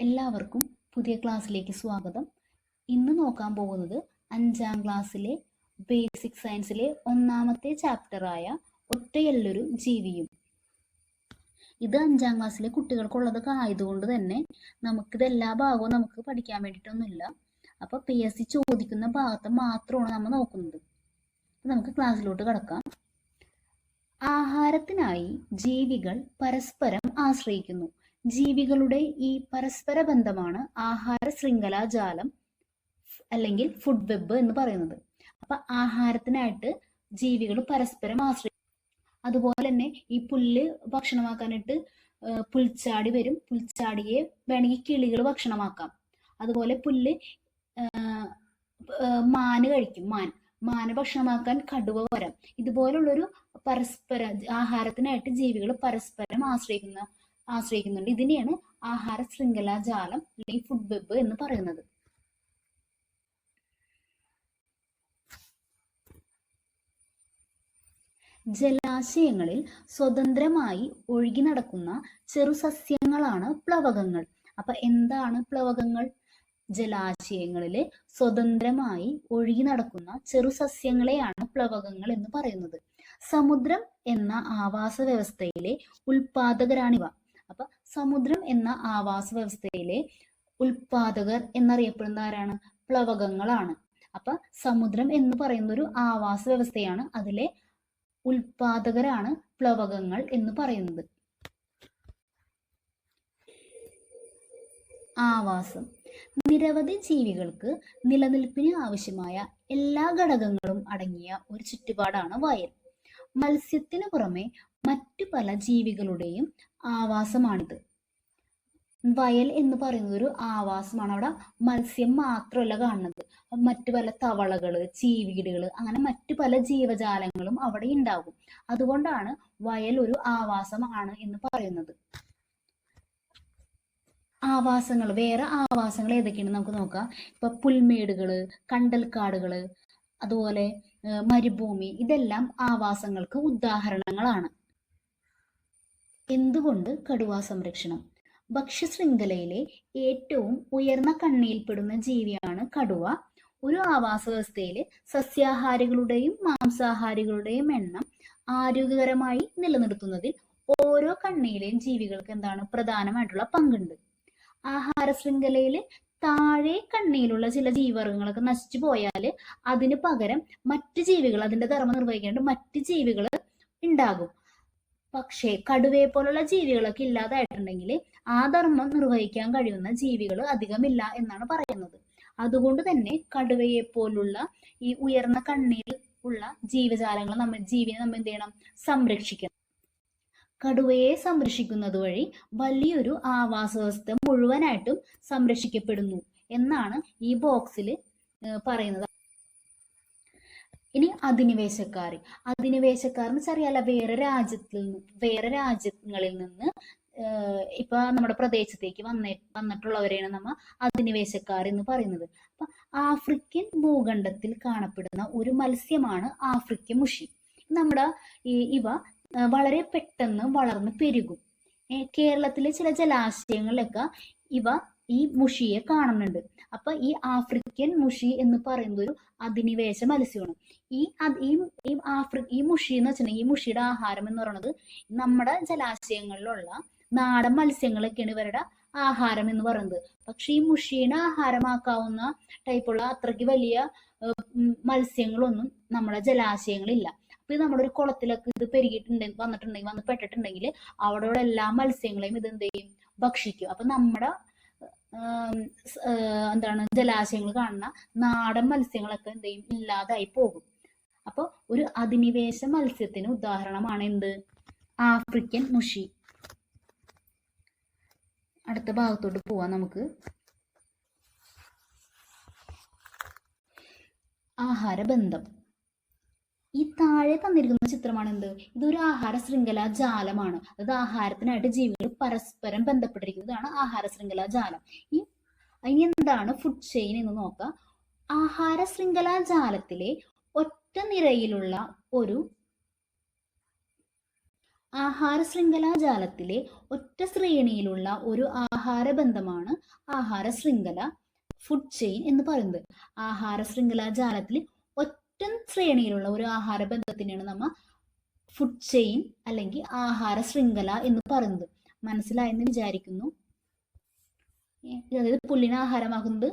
എല്ലാവർക്കും പുതിയ ക്ലാസ്സിലേക്ക് സ്വാഗതം. ഇന്ന് നോക്കാൻ പോകുന്നത് അഞ്ചാം ക്ലാസ്സിലെ ബേസിക് സയൻസിലെ ഒന്നാമത്തെ ചാപ്റ്ററായ ഒറ്റയല്ലൊരു ജീവിയും. ഇത് അഞ്ചാം ക്ലാസ്സിലെ കുട്ടികൾക്കുള്ളതൊക്കെ ആയതുകൊണ്ട് തന്നെ നമുക്കിത് എല്ലാ ഭാഗവും നമുക്ക് പഠിക്കാൻ വേണ്ടിയിട്ടൊന്നുമില്ല. അപ്പോൾ പി എസ് സി ചോദിക്കുന്ന ഭാഗത്ത് മാത്രമാണ് നമ്മൾ നോക്കുന്നത്. നമുക്ക് ക്ലാസ്സിലോട്ട് കിടക്കാം. ആഹാരത്തിനായി ജീവികൾ പരസ്പരം ആശ്രയിക്കുന്നു. ജീവികളുടെ ഈ പരസ്പര ബന്ധമാണ് ആഹാര ശൃംഖലാജാലം അല്ലെങ്കിൽ ഫുഡ് വെബ് എന്ന് പറയുന്നത്. അപ്പൊ ആഹാരത്തിനായിട്ട് ജീവികൾ പരസ്പരം ആശ്രയിക്കും അതുപോലെ തന്നെ ഈ പുല്ല് ഭക്ഷണമാക്കാനായിട്ട് പുൽച്ചാടി വരും. പുൽച്ചാടിയെ വേണമെങ്കിൽ കിളികൾ ഭക്ഷണമാക്കാം. അതുപോലെ പുല്ല് മാന് കഴിക്കും. മാൻ മാന് ഭക്ഷണമാക്കാൻ കടുവ വരാം. ഇതുപോലുള്ളൊരു പരസ്പര ആഹാരത്തിനായിട്ട് ജീവികൾ പരസ്പരം ആശ്രയിക്കുന്ന ആശ്രയിക്കുന്നുണ്ട്. ഇതിനെയാണ് ആഹാര ശൃംഖല ജാലം അല്ലെങ്കിൽ ഫുഡ് വെബ് എന്ന് പറയുന്നത്. ജലാശയങ്ങളിൽ സ്വതന്ത്രമായി ഒഴുകി നടക്കുന്ന ചെറുസസ്യങ്ങളാണ് പ്ലവകങ്ങൾ. അപ്പൊ എന്താണ് പ്ലവകങ്ങൾ? ജലാശയങ്ങളിൽ സ്വതന്ത്രമായി ഒഴുകി നടക്കുന്ന ചെറുസസ്യങ്ങളെയാണ് പ്ലവകങ്ങൾ എന്ന് പറയുന്നത്. സമുദ്രം എന്ന ആവാസ വ്യവസ്ഥയിലെ ഉൽപാദകരാണിവ. അപ്പൊ സമുദ്രം എന്ന ആവാസ വ്യവസ്ഥയിലെ ഉൽപാദകർ എന്നറിയപ്പെടുന്ന ആരാണ് പ്ലവകങ്ങളാണ്. അപ്പൊ സമുദ്രം എന്ന് പറയുന്ന ഒരു ആവാസ വ്യവസ്ഥയാണ് അതിലെ ഉൽപാദകരാണ് പ്ലവകങ്ങൾ എന്ന് പറയുന്നത്. ആവാസം. നിരവധി ജീവികൾക്ക് നിലനിൽപ്പിന് ആവശ്യമായ എല്ലാ ഘടകങ്ങളും അടങ്ങിയ ഒരു ചുറ്റുപാടാണ് വയൽ. മത്സ്യത്തിന് പുറമെ മറ്റു പല ജീവികളുടെയും ആവാസമാണിത്. വയൽ എന്ന് പറയുന്നത് ഒരു ആവാസമാണ്. അവിടെ മത്സ്യം മാത്രമല്ല കാണുന്നത്. മറ്റു പല തവളകൾ ചീവീടുകൾ അങ്ങനെ മറ്റു പല ജീവജാലങ്ങളും അവിടെ ഉണ്ടാകും. അതുകൊണ്ടാണ് വയൽ ഒരു ആവാസമാണ് എന്ന് പറയുന്നത്. ആവാസങ്ങൾ വേറെ ആവാസങ്ങൾ ഏതൊക്കെയാണ് നമുക്ക് നോക്കാം. ഇപ്പൊ പുൽമേടുകൾ കണ്ടൽക്കാടുകൾ അതുപോലെ മരുഭൂമി ഇതെല്ലാം ആവാസങ്ങൾക്ക് ഉദാഹരണങ്ങളാണ്. എന്തുകൊണ്ട് കടുവാ സംരക്ഷണം? ഭക്ഷ്യശൃംഖലയിലെ ഏറ്റവും ഉയർന്ന കണ്ണിയിൽപ്പെടുന്ന ജീവിയാണ് കടുവ. ഒരു ആവാസ വ്യവസ്ഥയിലെ സസ്യാഹാരികളുടെയും മാംസാഹാരികളുടെയും എണ്ണം ആരോഗ്യകരമായി നിലനിർത്തുന്നതിൽ ഓരോ കണ്ണിയിലെയും ജീവികൾക്ക് എന്താണ് പ്രധാനമായിട്ടുള്ള പങ്കുണ്ട്. ആഹാര ശൃംഖലയിൽ താഴെ കണ്ണിയിലുള്ള ചില ജീവവർഗങ്ങളൊക്കെ നശിച്ചു പോയാൽ അതിന് പകരം മറ്റ് ജീവികൾ അതിന്റെ ധർമ്മം നിർവഹിക്കേണ്ട മറ്റ് ജീവികൾ ഉണ്ടാകും. പക്ഷേ കടുവയെ പോലുള്ള ജീവികളൊക്കെ ഇല്ലാതായിട്ടുണ്ടെങ്കിൽ ആ ധർമ്മം നിർവഹിക്കാൻ കഴിയുന്ന ജീവികൾ അധികമില്ല എന്നാണ് പറയുന്നത്. അതുകൊണ്ട് തന്നെ കടുവയെ പോലുള്ള ഈ ഉയർന്ന കണ്ണിൽ ഉള്ള ജീവജാലങ്ങൾ നമ്മൾ ജീവിനെ നമ്മൾ എന്ത് ചെയ്യണം? സംരക്ഷിക്കണം. കടുവയെ സംരക്ഷിക്കുന്നത് വഴി വലിയൊരു ആവാസ വ്യവസ്ഥ മുഴുവനായിട്ടും സംരക്ഷിക്കപ്പെടുന്നു എന്നാണ് ഈ ബോക്സിൽ പറയുന്നത്. ഇനി അധിനിവേശക്കാർ വെച്ചാൽ അറിയാലോ വേറെ രാജ്യത്തിൽ നിന്ന് വേറെ രാജ്യങ്ങളിൽ നിന്ന് ഇപ്പൊ നമ്മുടെ പ്രദേശത്തേക്ക് വന്നേ വന്നിട്ടുള്ളവരെയാണ് നമ്മ അധിനിവേശക്കാർ എന്ന് പറയുന്നത്. അപ്പൊ ആഫ്രിക്കൻ ഭൂഖണ്ഡത്തിൽ കാണപ്പെടുന്ന ഒരു മത്സ്യമാണ് ആഫ്രിക്കൻ മുഷി. നമ്മുടെ ഈ ഇവ വളരെ പെട്ടെന്ന് വളർന്ന് പെരുകും. കേരളത്തിലെ ചില ജലാശയങ്ങളിലൊക്കെ ഇവ ഈ മുഷിയെ കാണുന്നുണ്ട്. അപ്പൊ ഈ ആഫ്രിക്കൻ മുഷി എന്ന് പറയുന്നത് ഒരു അധിനിവേശ മത്സ്യമാണ്. ഈ ഈ ആഫ്രി ഈ മുഷി എന്ന് വെച്ചിട്ടുണ്ടെങ്കിൽ ഈ മുഷിയുടെ ആഹാരം എന്ന് പറയുന്നത് നമ്മുടെ ജലാശയങ്ങളിലുള്ള നാടൻ മത്സ്യങ്ങളൊക്കെയാണ് ഇവരുടെ ആഹാരം എന്ന് പറയുന്നത്. പക്ഷെ ഈ മുഷീനെ ആഹാരമാക്കാവുന്ന ടൈപ്പുള്ള അത്രയ്ക്ക് വലിയ മത്സ്യങ്ങളൊന്നും നമ്മുടെ ജലാശയങ്ങളില്ല. അപ്പൊ ഇത് നമ്മുടെ ഒരു കുളത്തിലൊക്കെ ഇത് പെരുകിയിട്ടുണ്ടെങ്കിൽ വന്നിട്ടുണ്ടെങ്കിൽ വന്ന് പെട്ടിട്ടുണ്ടെങ്കിൽ അവിടെയുള്ള എല്ലാ മത്സ്യങ്ങളെയും ഇത് എന്ത് ചെയ്യും? ഭക്ഷിക്കും. അപ്പൊ നമ്മുടെ എന്താണ് ജലാശയങ്ങൾ കാണുന്ന നാടൻ മത്സ്യങ്ങളൊക്കെ എന്ത് ചെയ്യും? ഇല്ലാതായി പോകും. അപ്പൊ ഒരു അധിനിവേശ മത്സ്യത്തിന് ഉദാഹരണമാണ് എന്ത്? ആഫ്രിക്കൻ മുഷി. അടുത്ത ഭാഗത്തോട്ട് പോവാം നമുക്ക്. ആഹാരബന്ധം. ഈ താഴെ തന്നിരിക്കുന്ന ചിത്രമാണ് എന്ത് ഇതൊരു ആഹാര ശൃംഖല ജാലമാണ്. അതായത് ആഹാരത്തിനായിട്ട് ജീവികൾ പരസ്പരം ബന്ധപ്പെട്ടിരിക്കുന്നതാണ് ആഹാര ശൃംഖല ജാലം. ഈ ഇനി എന്താണ് ഫുഡ് ചെയിൻ എന്ന് നോക്കാം. ആഹാര ശൃംഖല ജാലത്തിലെ ഒറ്റ നിരയിലുള്ള ഒരു ആഹാര ശൃംഖല ജാലത്തിലെ ഒറ്റ ശ്രേണിയിലുള്ള ഒരു ആഹാര ബന്ധമാണ് ആഹാര ശൃംഖല ഫുഡ് ചെയിൻ എന്ന് പറയുന്നത്. ആഹാര ശൃംഖലാജാലത്തിൽ ഒറ്റ ശ്രേണിയിലുള്ള ഒരു ആഹാര ബന്ധത്തിനെയാണ് നമ്മ ഫുഡ് ചെയിൻ അല്ലെങ്കിൽ ആഹാര ശൃംഖല എന്ന് പറയുന്നത്. മനസ്സിലായെന്ന് വിചാരിക്കുന്നു. അതായത് പുല്ലിന് ആഹാരമാകുന്നത്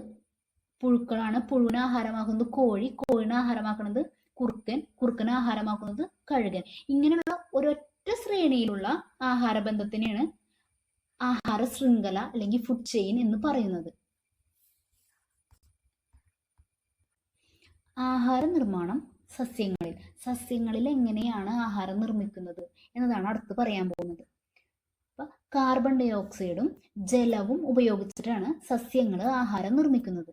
പുഴുക്കളാണ്. പുഴുവിന് ആഹാരമാക്കുന്നത് കോഴി കോഴിന് ആഹാരമാക്കുന്നത് കുറുക്കൻ കുറുക്കന് ആഹാരമാക്കുന്നത് കഴുകൻ. ഇങ്ങനെയുള്ള ഒരൊറ്റ ശ്രേണിയിലുള്ള ആഹാര ബന്ധത്തിനെയാണ് ആഹാര ശൃംഖല അല്ലെങ്കിൽ ഫുഡ് ചെയിൻ എന്ന് പറയുന്നത്. ആഹാര നിർമ്മാണം സസ്യങ്ങളിൽ. സസ്യങ്ങളിൽ എങ്ങനെയാണ് ആഹാരം നിർമ്മിക്കുന്നത് എന്നതാണ് അടുത്ത് പറയാൻ പോകുന്നത്. അപ്പൊ കാർബൺ ഡൈ ഓക്സൈഡും ജലവും ഉപയോഗിച്ചിട്ടാണ് സസ്യങ്ങൾ ആഹാരം നിർമ്മിക്കുന്നത്.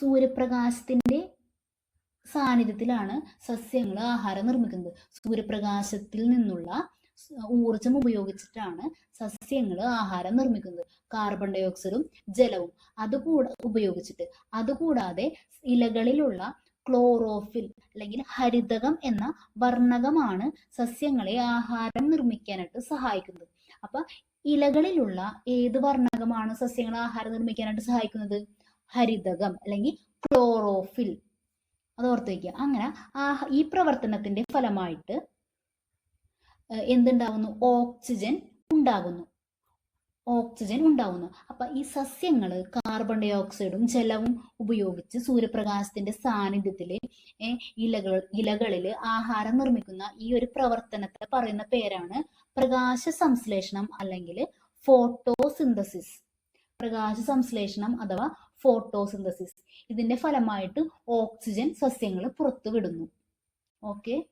സൂര്യപ്രകാശത്തിന്റെ സാന്നിധ്യത്തിലാണ് സസ്യങ്ങൾ ആഹാരം നിർമ്മിക്കുന്നത്. സൂര്യപ്രകാശത്തിൽ നിന്നുള്ള ഊർജം ഉപയോഗിച്ചിട്ടാണ് സസ്യങ്ങൾ ആഹാരം നിർമ്മിക്കുന്നത്. കാർബൺ ഡൈ ഓക്സൈഡും ജലവും അതുകൂടെ ഉപയോഗിച്ചിട്ട്. അതുകൂടാതെ ഇലകളിലുള്ള ക്ലോറോഫിൽ അല്ലെങ്കിൽ ഹരിതകം എന്ന വർണകമാണ് സസ്യങ്ങളെ ആഹാരം നിർമ്മിക്കാനായിട്ട് സഹായിക്കുന്നത്. അപ്പൊ ഇലകളിലുള്ള ഏത് വർണകമാണ് സസ്യങ്ങളെ ആഹാരം നിർമ്മിക്കാനായിട്ട് സഹായിക്കുന്നത്? ഹരിതകം അല്ലെങ്കിൽ ക്ലോറോഫിൽ അത് ഓർത്ത് വയ്ക്കുക അങ്ങനെ ആ ഈ പ്രവർത്തനത്തിന്റെ ഫലമായിട്ട് എന്തുണ്ടാവുന്നു? ഓക്സിജൻ ഉണ്ടാകുന്നു. ഓക്സിജൻ ഉണ്ടാവുന്നു. അപ്പൊ ഈ സസ്യങ്ങൾ കാർബൺ ഡൈ ഓക്സൈഡും ജലവും ഉപയോഗിച്ച് സൂര്യപ്രകാശത്തിന്റെ സാന്നിധ്യത്തിൽ ഏഹ് ഇലകൾ ഇലകളിൽ ആഹാരം നിർമ്മിക്കുന്ന ഈ ഒരു പ്രവർത്തനത്തെ പറയുന്ന പേരാണ് പ്രകാശ സംശ്ലേഷണം അല്ലെങ്കിൽ ഫോട്ടോസിന്തസിസ്. പ്രകാശ സംശ്ലേഷണം അഥവാ ഫോട്ടോസിന്തസിസ്. ഇതിന്റെ ഫലമായിട്ട് ഓക്സിജൻ സസ്യങ്ങൾ പുറത്തുവിടുന്നു. ഓക്കെ?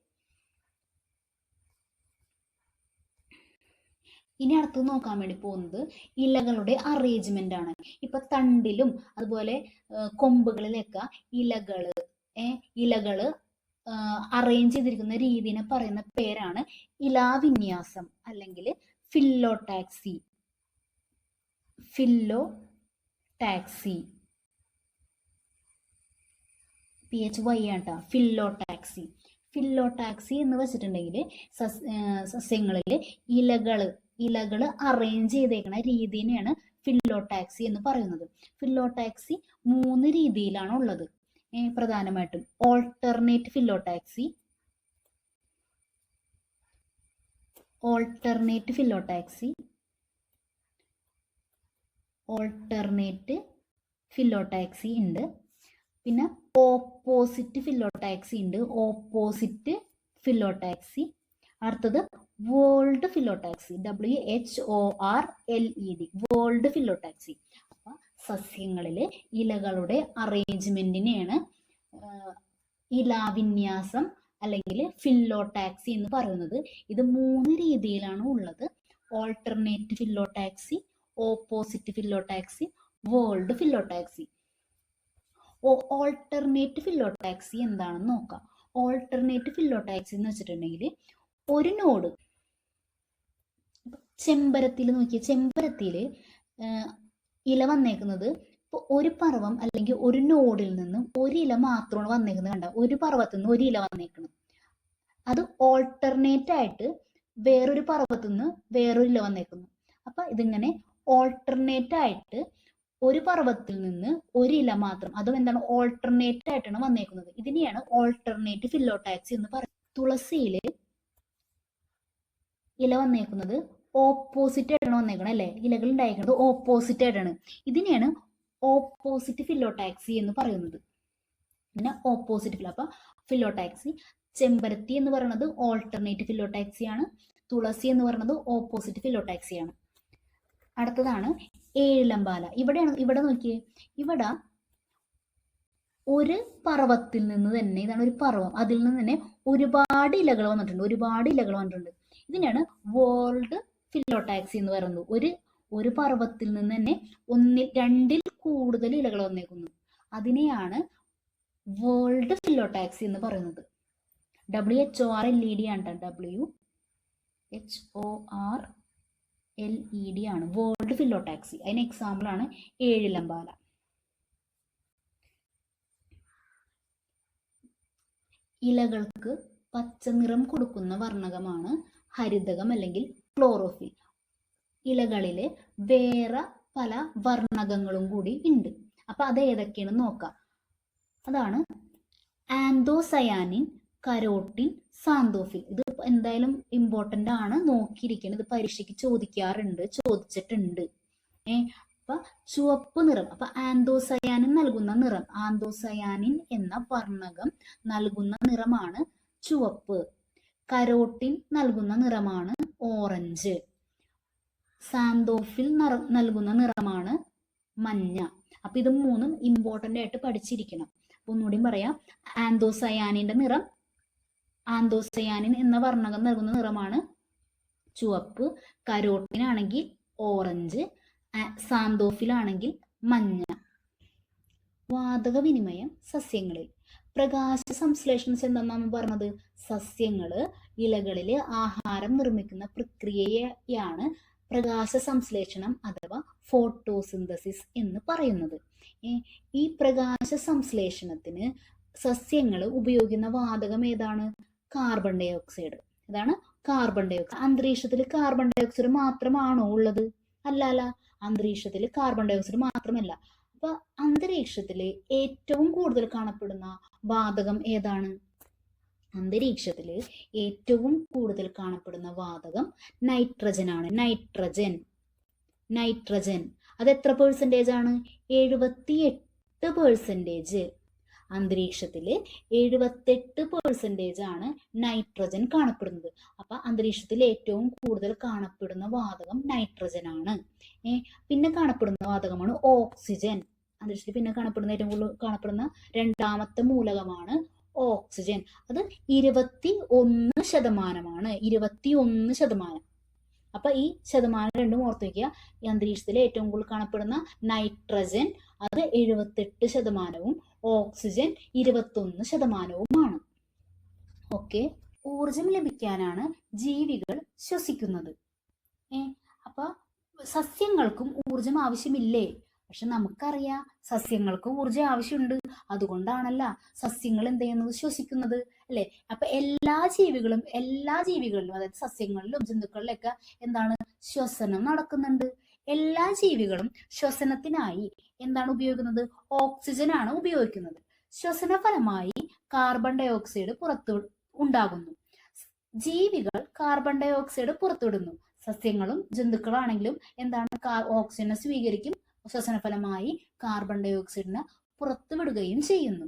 ഇനി അടുത്ത് നോക്കാൻ വേണ്ടി പോകുന്നത് ഇലകളുടെ അറേഞ്ച്മെന്റ് ആണ്. ഇപ്പൊ തണ്ടിലും അതുപോലെ കൊമ്പുകളിലൊക്കെ ഇലകൾ ഇലകൾ അറേഞ്ച് ചെയ്തിരിക്കുന്ന രീതിനെ പറയുന്ന പേരാണ് ഇലാവിന്യാസം അല്ലെങ്കിൽ phyllotaxy. Phyllotaxy P H Y ആണ് ഫില്ലോ ഫില്ലോടാക്സി ഫില്ലോ ടാക്സി എന്ന് വെച്ചിട്ടുണ്ടെങ്കിൽ സസ് സസ്യങ്ങളിൽ ഇലകൾ ഇലകൾ അറേഞ്ച് ചെയ്തേക്കുന്ന രീതിനെയാണ് ഫില്ലോടാക്സി എന്ന് പറയുന്നത്. ഫില്ലോടാക്സി മൂന്ന് രീതിയിലാണ് ഉള്ളത്. പ്രധാനമായിട്ടും alternate phyllotaxy alternate phyllotaxy alternate phyllotaxy ഉണ്ട്. പിന്നെ ഓപ്പോസിറ്റ് ഫില്ലോടാക്സി ഉണ്ട്. ഓപ്പോസിറ്റ് ഫില്ലോടാക്സി അടുത്തത് whorled phyllotaxy W H O R L E D whorled phyllotaxy അപ്പൊ സസ്യങ്ങളിലെ ഇലകളുടെ അറേഞ്ച്മെന്റിനെയാണ് ഇലാവിന്യാസം അല്ലെങ്കിൽ ഫില്ലോടാക്സി എന്ന് പറയുന്നത്. ഇത് മൂന്ന് രീതിയിലാണ് ഉള്ളത്. Alternate phyllotaxy opposite phyllotaxy whorled phyllotaxy alternate phyllotaxy എന്താണെന്ന് നോക്കാം. ഓൾട്ടർനേറ്റ് ഫില്ലോടാക്സി എന്ന് വെച്ചിട്ടുണ്ടെങ്കിൽ ഒരു നോഡ് ചെമ്പരത്തിയിൽ നോക്കിയ. ചെമ്പരത്തിൽ ഇല വന്നേക്കുന്നത് ഇപ്പൊ ഒരു പർവം അല്ലെങ്കിൽ ഒരു നോഡിൽ നിന്ന് ഒരു ഇല മാത്രമാണ് വന്നേക്കുന്നത് കണ്ട? ഒരു പർവത്തിൽ നിന്ന് ഒരു ഇല വന്നേക്കുന്നത് അത് ഓൾട്ടർനേറ്റ് ആയിട്ട് വേറൊരു പർവത്തിൽ നിന്ന് വേറൊരു ഇല വന്നേക്കുന്നു. അപ്പൊ ഇതിങ്ങനെ ഓൾട്ടർനേറ്റ് ആയിട്ട് ഒരു പർവത്തിൽ നിന്ന് ഒരു ഇല മാത്രം അതും എന്താണ് ഓൾട്ടർനേറ്റ് ആയിട്ടാണ് വന്നേക്കുന്നത്. ഇതിനെയാണ് ഓൾട്ടർനേറ്റ് ഫില്ലോടാക്സി എന്ന് പറയുന്നത്. തുളസിയിൽ ഇല വന്നേക്കുന്നത് ഓപ്പോസിറ്റ് ആയിട്ടാണ് വന്നേക്കണം അല്ലെ? ഇലകൾ ഉണ്ടായിരിക്കുന്നത് ഓപ്പോസിറ്റ് ആയിട്ടാണ്. ഇതിനെയാണ് ഓപ്പോസിറ്റ് ഫില്ലോടാക്സി എന്ന് പറയുന്നത്. പിന്നെ ഓപ്പോസിറ്റ് ഫില്ലോ അപ്പൊ ഫില്ലോടാക്സി ചെമ്പരത്തി എന്ന് പറയുന്നത് ഓൾട്ടർനേറ്റ് ഫില്ലോടാക്സി ആണ്. തുളസി എന്ന് പറയുന്നത് ഓപ്പോസിറ്റ് ഫില്ലോടാക്സി ആണ്. അടുത്തതാണ് ഏഴിലമ്പാല. ഇവിടെയാണ് ഇവിടെ നോക്കിയേ. ഇവിടെ ഒരു പർവത്തിൽ നിന്ന് തന്നെ ഇതാണ് ഒരു പർവം. അതിൽ നിന്ന് തന്നെ ഒരുപാട് ഇലകൾ വന്നിട്ടുണ്ട് ഒരുപാട് ഇലകൾ വന്നിട്ടുണ്ട്. ഇതിനെയാണ് വേൾഡ് ഫില്ലോടാക്സി എന്ന് പറയുന്നത് ഒരു ഒരു പർവത്തിൽ നിന്ന് തന്നെ ഒന്നിൽ രണ്ടിൽ കൂടുതൽ ഇലകൾ വന്നേക്കുന്നു. അതിനെയാണ് വേൾഡ് ഫിലോടാക്സി എന്ന് പറയുന്നത്. W H O R L E D ആണ് W H O R L E D ആണ് വേൾഡ് ഫിലോടാക്സി അതിന് എക്സാമ്പിൾ ആണ് ഏഴിലമ്പാല. ഇലകൾക്ക് പച്ച നിറം കൊടുക്കുന്ന വർണകമാണ് ഹരിതകം അല്ലെങ്കിൽ ക്ലോറോഫിൽ. ഇലകളിലെ വേറെ പല വർണകങ്ങളും കൂടി ഉണ്ട്. അപ്പൊ അത് ഏതൊക്കെയാണ് നോക്കാം. അതാണ് ആന്തോസയാനിൻ കരോട്ടിൻ സാന്തോഫിൽ. ഇത് എന്തായാലും ഇമ്പോർട്ടന്റ് ആണ് നോക്കിയിരിക്കണം ഇത് പരീക്ഷയ്ക്ക് ചോദിക്കാറുണ്ട് ചോദിച്ചിട്ടുണ്ട്. ഏ അപ്പൊ ചുവപ്പ് നിറം. അപ്പൊ ആന്തോസയാനിൻ നൽകുന്ന നിറം. ആന്തോസയാനിൻ എന്ന വർണകം നൽകുന്ന നിറമാണ് ചുവപ്പ്. കരോട്ടിൻ നൽകുന്ന നിറമാണ് ഓറഞ്ച്. സാന്തോഫിൽ നൽകുന്ന നിറമാണ് മഞ്ഞ. അപ്പൊ ഇത് മൂന്നും ഇമ്പോർട്ടന്റ് ആയിട്ട് പഠിച്ചിരിക്കണം. ഒന്നുകൂടി പറയാം. ആന്തോസയാനിന്റെ നിറം ആന്തോസയാനിൻ എന്ന വർണകം നൽകുന്ന നിറമാണ് ചുവപ്പ്. കരോട്ടിനാണെങ്കിൽ ഓറഞ്ച് സാന്തോഫിലാണെങ്കിൽ മഞ്ഞ. വാതക വിനിമയം സസ്യങ്ങളിൽ. പ്രകാശ സംശ്ലേഷണം എന്താണെന്നാണ് പറഞ്ഞത് സസ്യങ്ങൾ ഇലകളിൽ ആഹാരം നിർമ്മിക്കുന്ന പ്രക്രിയയാണ് പ്രകാശ സംശ്ലേഷണം അഥവാ ഫോട്ടോസിന്തസിസ് എന്ന് പറയുന്നത്. ഈ പ്രകാശ സംശ്ലേഷണത്തിന് സസ്യങ്ങൾ ഉപയോഗിക്കുന്ന വാതകം ഏതാണ്? കാർബൺ ഡൈ ഓക്സൈഡ് ഇതാണ് കാർബൺ ഡൈ ഓക്സൈഡ് അന്തരീക്ഷത്തിൽ കാർബൺ ഡൈ ഓക്സൈഡ് മാത്രമാണോ ഉള്ളത്? അല്ല അല്ല. അന്തരീക്ഷത്തിൽ കാർബൺ ഡൈ ഓക്സൈഡ് മാത്രമല്ല. അപ്പൊ അന്തരീക്ഷത്തിലെ ഏറ്റവും കൂടുതൽ കാണപ്പെടുന്ന വാതകം ഏതാണ്? അന്തരീക്ഷത്തിൽ ഏറ്റവും കൂടുതൽ കാണപ്പെടുന്ന വാതകം നൈട്രജൻ ആണ്. നൈട്രജൻ നൈട്രജൻ അത് എത്ര പേഴ്സന്റേജ് ആണ്? എഴുപത്തി എട്ട് പേഴ്സന്റേജ് അന്തരീക്ഷത്തിൽ എഴുപത്തെട്ട് പേഴ്സന്റേജ് ആണ് നൈട്രജൻ കാണപ്പെടുന്നത്. അപ്പൊ അന്തരീക്ഷത്തിൽ ഏറ്റവും കൂടുതൽ കാണപ്പെടുന്ന വാതകം നൈട്രജൻ ആണ്. പിന്നെ കാണപ്പെടുന്ന വാതകമാണ് ഓക്സിജൻ അന്തരീക്ഷത്തിൽ പിന്നെ കാണപ്പെടുന്ന ഏറ്റവും കൂടുതൽ കാണപ്പെടുന്ന രണ്ടാമത്തെ മൂലകമാണ് ഓക്സിജൻ. അത് ഇരുപത്തി ഒന്ന് ശതമാനമാണ്. ഇരുപത്തി ഒന്ന് ശതമാനം. അപ്പൊ ഈ ശതമാനം രണ്ടും ഓർത്ത് വയ്ക്കുക ഈ അന്തരീക്ഷത്തിലെ ഏറ്റവും കൂടുതൽ കാണപ്പെടുന്ന നൈട്രജൻ അത് എഴുപത്തെട്ട് ശതമാനവും ഓക്സിജൻ ഇരുപത്തൊന്ന് ശതമാനവുമാണ്. ഓക്കെ. ഊർജം ലഭിക്കാനാണ് ജീവികൾ ശ്വസിക്കുന്നത്. ഏ അപ്പൊ സസ്യങ്ങൾക്കും ഊർജം ആവശ്യമില്ലേ? പക്ഷെ നമുക്കറിയാം സസ്യങ്ങൾക്ക് ഊർജം ആവശ്യമുണ്ട്. അതുകൊണ്ടാണല്ല സസ്യങ്ങൾ എന്ത് ചെയ്യുന്നത് ശ്വസിക്കുന്നത് അല്ലെ? അപ്പൊ എല്ലാ ജീവികളും എല്ലാ ജീവികളിലും അതായത് സസ്യങ്ങളിലും ജന്തുക്കളിലൊക്കെ എന്താണ് ശ്വസനം നടക്കുന്നുണ്ട്. എല്ലാ ജീവികളും ശ്വസനത്തിനായി എന്താണ് ഉപയോഗിക്കുന്നത്? ഓക്സിജൻ ആണ് ഉപയോഗിക്കുന്നത്. ശ്വസന ഫലമായി കാർബൺ ഡൈ ഓക്സൈഡ് പുറത്തു ഉണ്ടാകുന്നു. ജീവികൾ കാർബൺ ഡൈ ഓക്സൈഡ് പുറത്തുവിടുന്നു. സസ്യങ്ങളും ജന്തുക്കളാണെങ്കിലും എന്താണ് ഓക്സിജനെ സ്വീകരിക്കും ശ്വസനഫലമായി കാർബൺ ഡൈ ഓക്സൈഡിന് പുറത്തുവിടുകയും ചെയ്യുന്നു.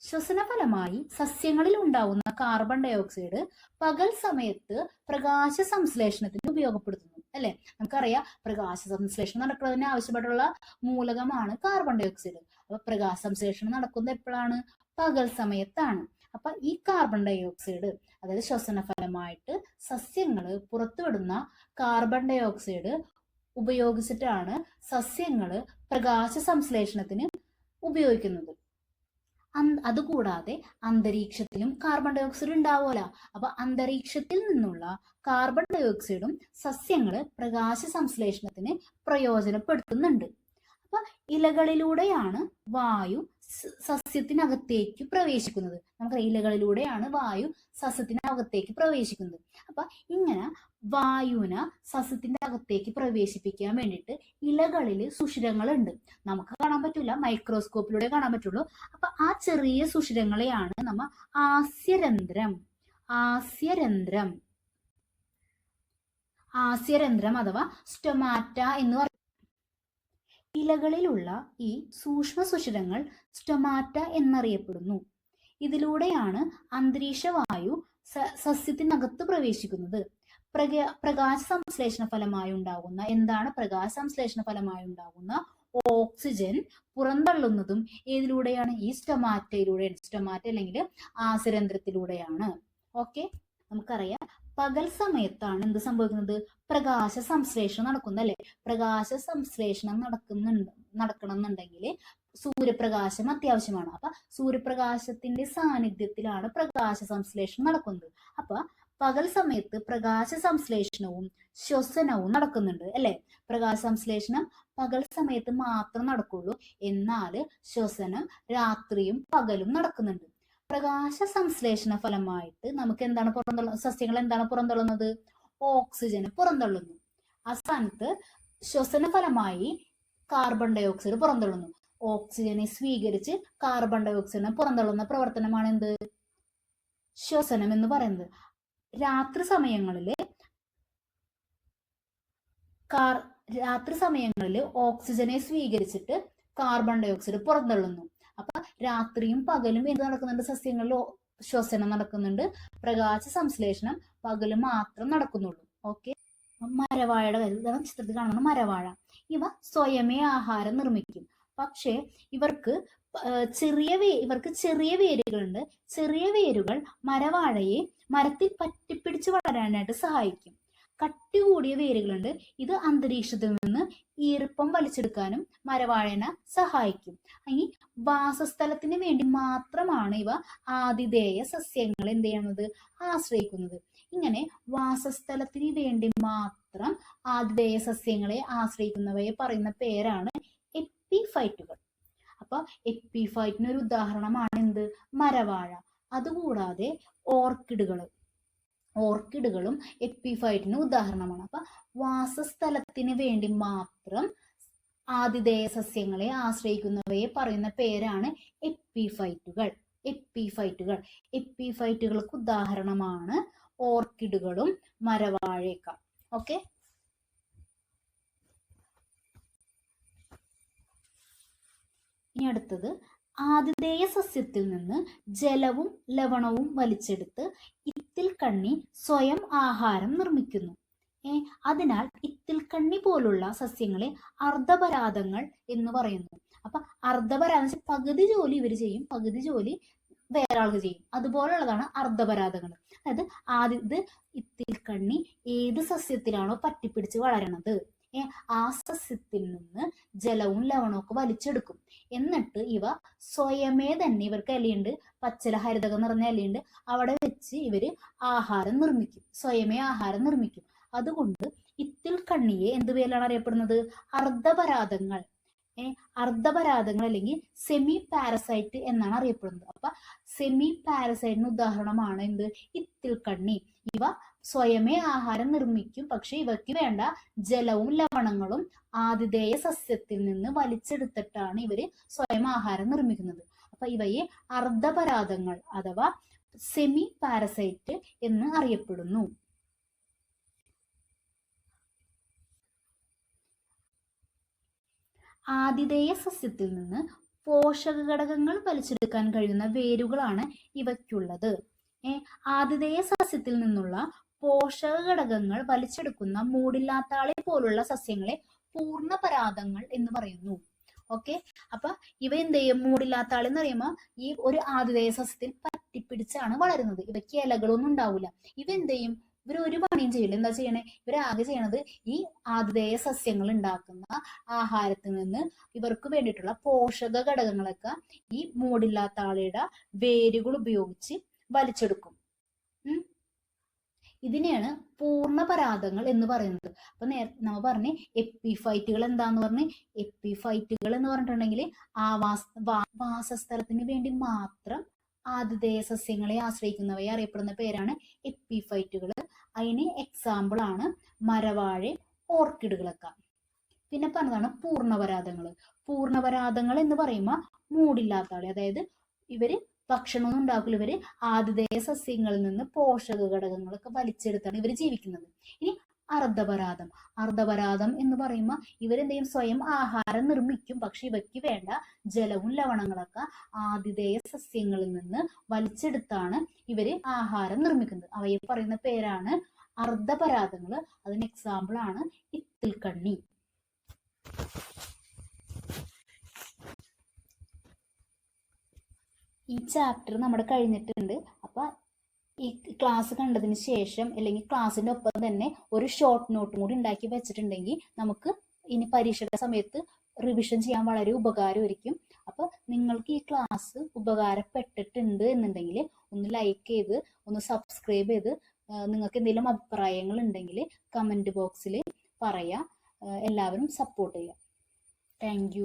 ശ്വസനഫലമായി സസ്യങ്ങളിൽ ഉണ്ടാവുന്ന കാർബൺ ഡൈ ഓക്സൈഡ് പകൽ സമയത്ത് പ്രകാശ സംശ്ലേഷണത്തിന് ഉപയോഗപ്പെടുത്തുന്നു. അല്ലെ? നമുക്കറിയാം പ്രകാശ സംശ്ലേഷണം നടക്കുന്നതിന് ആവശ്യപ്പെട്ടുള്ള മൂലകമാണ് കാർബൺ ഡൈ ഓക്സൈഡ് അപ്പൊ പ്രകാശ സംശ്ലേഷണം നടക്കുന്നത് എപ്പോഴാണ്? പകൽ സമയത്താണ്. അപ്പൊ ഈ കാർബൺ ഡൈ ഓക്സൈഡ് അതായത് ശ്വസന ഫലമായിട്ട് സസ്യങ്ങൾ പുറത്തുവിടുന്ന കാർബൺ ഡൈ ഓക്സൈഡ് ഉപയോഗിച്ചിട്ടാണ് സസ്യങ്ങൾ പ്രകാശ സംശ്ലേഷണത്തിന് ഉപയോഗിക്കുന്നത്. അതുകൂടാതെ അന്തരീക്ഷത്തിലും കാർബൺ ഡൈ ഓക്സൈഡ് ഉണ്ടാവുമല്ല. അപ്പൊ അന്തരീക്ഷത്തിൽ നിന്നുള്ള കാർബൺ ഡൈ ഓക്സൈഡും സസ്യങ്ങൾ പ്രകാശ സംശ്ലേഷണത്തിന് പ്രയോജനപ്പെടുത്തുന്നുണ്ട്. അപ്പൊ ഇലകളിലൂടെയാണ് വായു സസ്യത്തിനകത്തേക്ക് പ്രവേശിക്കുന്നത്. നമുക്ക് ഇലകളിലൂടെയാണ് വായു സസ്യത്തിനകത്തേക്ക് പ്രവേശിക്കുന്നത്. അപ്പൊ ഇങ്ങനെ വായുവിനെ സസ്യത്തിന്റെ അകത്തേക്ക് പ്രവേശിപ്പിക്കാൻ വേണ്ടിയിട്ട് ഇലകളിൽ സുഷിരങ്ങളുണ്ട്. നമുക്ക് കാണാൻ പറ്റില്ല മൈക്രോസ്കോപ്പിലൂടെ കാണാൻ പറ്റുള്ളൂ. അപ്പൊ ആ ചെറിയ സുഷിരങ്ങളെയാണ് നമ്മ ആസ്യരന്ധ്രം. ആസ്യരന്ധ്രം. ആസ്യരന്ധ്രം അഥവാ സ്റ്റൊമാറ്റ എന്ന് പറയും ഇലകളിലുള്ള ഈ സൂക്ഷ്മ സുഷിരങ്ങൾ സ്റ്റൊമാറ്റ എന്നറിയപ്പെടുന്നു. ഇതിലൂടെയാണ് അന്തരീക്ഷവായു സസ്യത്തിനകത്ത് പ്രവേശിക്കുന്നത്. പ്രക പ്രകാശ സംശ്ലേഷണ ഫലമായി ഉണ്ടാകുന്ന എന്താണ് പ്രകാശ സംശ്ലേഷണ ഫലമായി ഉണ്ടാകുന്ന? ഓക്സിജൻ പുറന്തള്ളുന്നതും ഏതിലൂടെയാണ്? ഈ സ്റ്റൊമാറ്റയിലൂടെയാണ് സ്റ്റൊമാറ്റ അല്ലെങ്കിൽ ആസരന്ധ്രത്തിലൂടെയാണ്. ഓക്കെ? നമുക്കറിയാം. പകൽ സമയത്താണ് എന്ത് സംഭവിക്കുന്നത്? പ്രകാശ സംശ്ലേഷണം നടക്കുന്നത് അല്ലെ പ്രകാശ സംശ്ലേഷണം നടക്കുന്നുണ്ട് നടക്കണം എന്നുണ്ടെങ്കിൽ സൂര്യപ്രകാശം അത്യാവശ്യമാണ്. അപ്പൊ സൂര്യപ്രകാശത്തിന്റെ സാന്നിധ്യത്തിലാണ് പ്രകാശ സംശ്ലേഷണം നടക്കുന്നത്. അപ്പൊ പകൽ സമയത്ത് പ്രകാശ സംശ്ലേഷണവും ശ്വസനവും നടക്കുന്നുണ്ട് അല്ലെ? പ്രകാശ സംശ്ലേഷണം പകൽ സമയത്ത് മാത്രം നടക്കുള്ളൂ. എന്നാൽ ശ്വസനം രാത്രിയും പകലും നടക്കുന്നുണ്ട്. പ്രകാശ സംശ്ലേഷണ ഫലമായിട്ട് നമുക്ക് എന്താണ് പുറന്തള്ള സസ്യങ്ങൾ എന്താണ് പുറന്തള്ളുന്നത്? ഓക്സിജൻ പുറന്തള്ളുന്നു. ആ സ്ഥാനത്ത് ശ്വസന ഫലമായി കാർബൺ ഡൈ ഓക്സൈഡ് പുറന്തള്ളുന്നു. ഓക്സിജനെ സ്വീകരിച്ച് കാർബൺ ഡൈ ഓക്സൈഡിനെ പുറന്തള്ളുന്ന പ്രവർത്തനമാണ് എന്ത്? ശ്വസനം എന്ന് പറയുന്നത്. രാത്രി സമയങ്ങളിൽ കാർ രാത്രി സമയങ്ങളിൽ ഓക്സിജനെ സ്വീകരിച്ചിട്ട് കാർബൺ ഡൈ ഓക്സൈഡ് പുറന്തള്ളുന്നു. അപ്പൊ രാത്രിയും പകലും എന്ത് നടക്കുന്നുണ്ട്? സസ്യങ്ങളിൽ ശ്വസനം നടക്കുന്നുണ്ട്. പ്രകാശ സംശ്ലേഷണം പകൽ മാത്രം നടക്കുന്നുള്ളൂ. ഓക്കെ മരവാഴയുടെ കാര്യം ഇതാണ് ചിത്രത്തിൽ കാണുന്ന മരവാഴ. ഇവ സ്വയമേ ആഹാരം നിർമ്മിക്കും. പക്ഷേ ഇവർക്ക് ചെറിയ വേ ഇവർക്ക് ചെറിയ വേരുകളുണ്ട്. ചെറിയ വേരുകൾ മരവാഴയെ മരത്തിൽ പറ്റിപ്പിടിച്ച് വളരാനായിട്ട് സഹായിക്കും. കട്ടി കൂടിയ വേരുകളുണ്ട്. ഇത് അന്തരീക്ഷത്തിൽ നിന്ന് ഈർപ്പം വലിച്ചെടുക്കാനും മരവാഴന സഹായിക്കും. ഇനി വാസസ്ഥലത്തിന് വേണ്ടി മാത്രമാണ് ഇവ ആതിഥേയ സസ്യങ്ങൾ എന്ത് ചെയ്യുന്നത്? ആശ്രയിക്കുന്നത്. ഇങ്ങനെ വാസസ്ഥലത്തിന് വേണ്ടി മാത്രം ആതിഥേയ സസ്യങ്ങളെ ആശ്രയിക്കുന്നവയെ പറയുന്ന പേരാണ് എപ്പിഫൈറ്റുകൾ. അപ്പൊ എപ്പിഫൈറ്റിന് ഒരു ഉദാഹരണമാണ് എന്ത്? മരവാഴ. അതുകൂടാതെ ഓർക്കിഡുകൾ ഓർക്കിഡുകളും എപ്പിഫൈറ്റിന് ഉദാഹരണമാണ്. അപ്പൊ വാസസ്ഥലത്തിന് വേണ്ടി മാത്രം ആതിഥേയ സസ്യങ്ങളെ ആശ്രയിക്കുന്നവയെ പറയുന്ന പേരാണ് എപ്പിഫൈറ്റുകൾ. എപ്പിഫൈറ്റുകൾ. എപ്പിഫൈറ്റുകൾക്ക് ഉദാഹരണമാണ് ഓർക്കിഡുകളും മരവാഴയൊക്കെ. ഓക്കെ? ഇനി അടുത്തത് ആതിഥേയ സസ്യത്തിൽ നിന്ന് ജലവും ലവണവും വലിച്ചെടുത്ത് ഇത്തിൽ കണ്ണി സ്വയം ആഹാരം നിർമ്മിക്കുന്നു. അതിനാൽ ഇത്തിൽ കണ്ണി പോലുള്ള സസ്യങ്ങളെ അർദ്ധപരാതങ്ങൾ എന്ന് പറയുന്നു. അപ്പൊ അർദ്ധപരാതം പകുതി ജോലി ഇവർ ചെയ്യും പകുതി ജോലി വേറെ ആൾക്ക് ചെയ്യും. അതുപോലുള്ളതാണ് അർദ്ധപരാതങ്ങൾ അതായത് ആദ്യ ഇത് ഇത്തിൽ കണ്ണി ഏത് സസ്യത്തിലാണോ പറ്റിപ്പിടിച്ച് വളരണത്. ഏ ആ നിന്ന് ജലവും ലവണവും വലിച്ചെടുക്കും. എന്നിട്ട് ഇവ സ്വയമേ തന്നെ ഇവർക്ക് ഇലയുണ്ട് പച്ചില ഹരിതകം നിറഞ്ഞ ഇലയുണ്ട് അവിടെ വെച്ച് ഇവർ ആഹാരം നിർമ്മിക്കും. സ്വയമേ ആഹാരം നിർമ്മിക്കും. അതുകൊണ്ട് ഇത്തിൽ കണ്ണിയെ എന്ത് പേരിലാണ് അറിയപ്പെടുന്നത്? അർദ്ധപരാതങ്ങൾ അർദ്ധപരാതങ്ങൾ അല്ലെങ്കിൽ സെമി പാരസൈറ്റ് എന്നാണ് അറിയപ്പെടുന്നത്. അപ്പൊ സെമി പാരസൈറ്റിന് ഉദാഹരണമാണ് എന്ത്? ഇത്തിൽ കണ്ണി. ഇവ സ്വയമേ ആഹാരം നിർമ്മിക്കും. പക്ഷെ ഇവയ്ക്ക് വേണ്ട ജലവും ലവണങ്ങളും ആതിഥേയ സസ്യത്തിൽ നിന്ന് വലിച്ചെടുത്തിട്ടാണ് ഇവർ സ്വയം ആഹാരം നിർമ്മിക്കുന്നത്. അപ്പൊ ഇവയെ അർദ്ധപരാതങ്ങൾ അഥവാ സെമി പാരസൈറ്റ് എന്ന് അറിയപ്പെടുന്നു. ആതിഥേയ സസ്യത്തിൽ നിന്ന് പോഷക ഘടകങ്ങൾ വലിച്ചെടുക്കാൻ കഴിയുന്ന വേരുകളാണ് ഇവയ്ക്കുള്ളത്. ആതിഥേയ സസ്യത്തിൽ നിന്നുള്ള പോഷക ഘടകങ്ങൾ വലിച്ചെടുക്കുന്ന മൂടില്ലാത്താളെ പോലുള്ള സസ്യങ്ങളെ പൂർണ പരാതങ്ങൾ എന്ന് പറയുന്നു. ഓക്കെ അപ്പൊ ഇവ എന്ത് ചെയ്യും? മൂടില്ലാത്ത എന്ന് പറയുമ്പോൾ ഈ ഒരു ആതിഥേയ സസ്യത്തിൽ പറ്റിപ്പിടിച്ചാണ് വളരുന്നത്. ഇവയ്ക്ക് ഇലകളൊന്നും ഉണ്ടാവില്ല ഇവ എന്ത് ചെയ്യും? ഇവർ ഒരു പണിയും ചെയ്യില്ല. എന്താ ചെയ്യണേ? ഇവർ ആകെ ചെയ്യണത് ഈ ആതിഥേയ സസ്യങ്ങൾ ഉണ്ടാക്കുന്ന ആഹാരത്തിൽ നിന്ന് ഇവർക്ക് വേണ്ടിയിട്ടുള്ള പോഷക ഘടകങ്ങളൊക്കെ ഈ മൂടില്ലാത്ത ആളുടെ വേരുകൾ ഉപയോഗിച്ച് വലിച്ചെടുക്കും. ഇതിനെയാണ് പൂർണപരാതങ്ങൾ എന്ന് പറയുന്നത്. അപ്പൊ നേര നമ്മൾ പറഞ്ഞ് എപ്പിഫൈറ്റുകൾ എന്താന്ന് പറഞ്ഞ് എപ്പിഫൈറ്റുകൾ എന്ന് പറഞ്ഞിട്ടുണ്ടെങ്കിൽ ആവാസ വാസസ്ഥലത്തിന് വേണ്ടി മാത്രം ആതിഥേയ സസ്യങ്ങളെ ആശ്രയിക്കുന്നവയെ അറിയപ്പെടുന്ന പേരാണ് എപ്പിഫൈറ്റുകൾ. അതിന് എക്സാമ്പിൾ ആണ് മരവാഴ ഓർക്കിഡുകളൊക്കെ. പിന്നെ പറഞ്ഞതാണ് പൂർണപരാതങ്ങൾ പൂർണപരാതങ്ങൾ എന്ന് പറയുമ്പോൾ മൂടില്ലാത്ത ആളെ അതായത് ഇവർ ഭക്ഷണമൊന്നും ഉണ്ടാക്കില്ല ഇവർ ആതിഥേയ സസ്യങ്ങളിൽ നിന്ന് പോഷക ഘടകങ്ങളൊക്കെ വലിച്ചെടുത്താണ് ഇവർ ജീവിക്കുന്നത്. ഇനി അർദ്ധപരാതം. അർദ്ധപരാതം എന്ന് പറയുമ്പോൾ ഇവരെന്ത് സ്വയം ആഹാരം നിർമ്മിക്കും. പക്ഷെ ഇവയ്ക്ക് വേണ്ട ജലവും ലവണങ്ങളൊക്കെ ആതിഥേയ സസ്യങ്ങളിൽ നിന്ന് വലിച്ചെടുത്താണ് ഇവർ ആഹാരം നിർമ്മിക്കുന്നത്. അവയെ പറയുന്ന പേരാണ് അർദ്ധപരാതങ്ങൾ അതിന് എക്സാമ്പിൾ ആണ് ഇത്തിൽ ഈ ചാപ്റ്റർ നമ്മുടെ കഴിഞ്ഞിട്ടുണ്ട്. അപ്പൊ ഈ ക്ലാസ് കണ്ടതിന് ശേഷം അല്ലെങ്കിൽ ക്ലാസ്സിന്റെ ഒപ്പം തന്നെ ഒരു ഷോർട്ട് നോട്ടും കൂടി ഉണ്ടാക്കി വെച്ചിട്ടുണ്ടെങ്കിൽ നമുക്ക് ഇനി പരീക്ഷയുടെ സമയത്ത് റിവിഷൻ ചെയ്യാൻ വളരെ ഉപകാരമായിരിക്കും. അപ്പൊ നിങ്ങൾക്ക് ഈ ക്ലാസ് ഉപകാരപ്പെട്ടിട്ടുണ്ട് എന്നുണ്ടെങ്കിൽ ഒന്ന് ലൈക്ക് ചെയ്ത് ഒന്ന് സബ്സ്ക്രൈബ് ചെയ്ത് നിങ്ങൾക്ക് എന്തെങ്കിലും അഭിപ്രായങ്ങൾ ഉണ്ടെങ്കിൽ കമന്റ് ബോക്സിൽ പറയാം. എല്ലാവരും സപ്പോർട്ട് ചെയ്യാം. താങ്ക്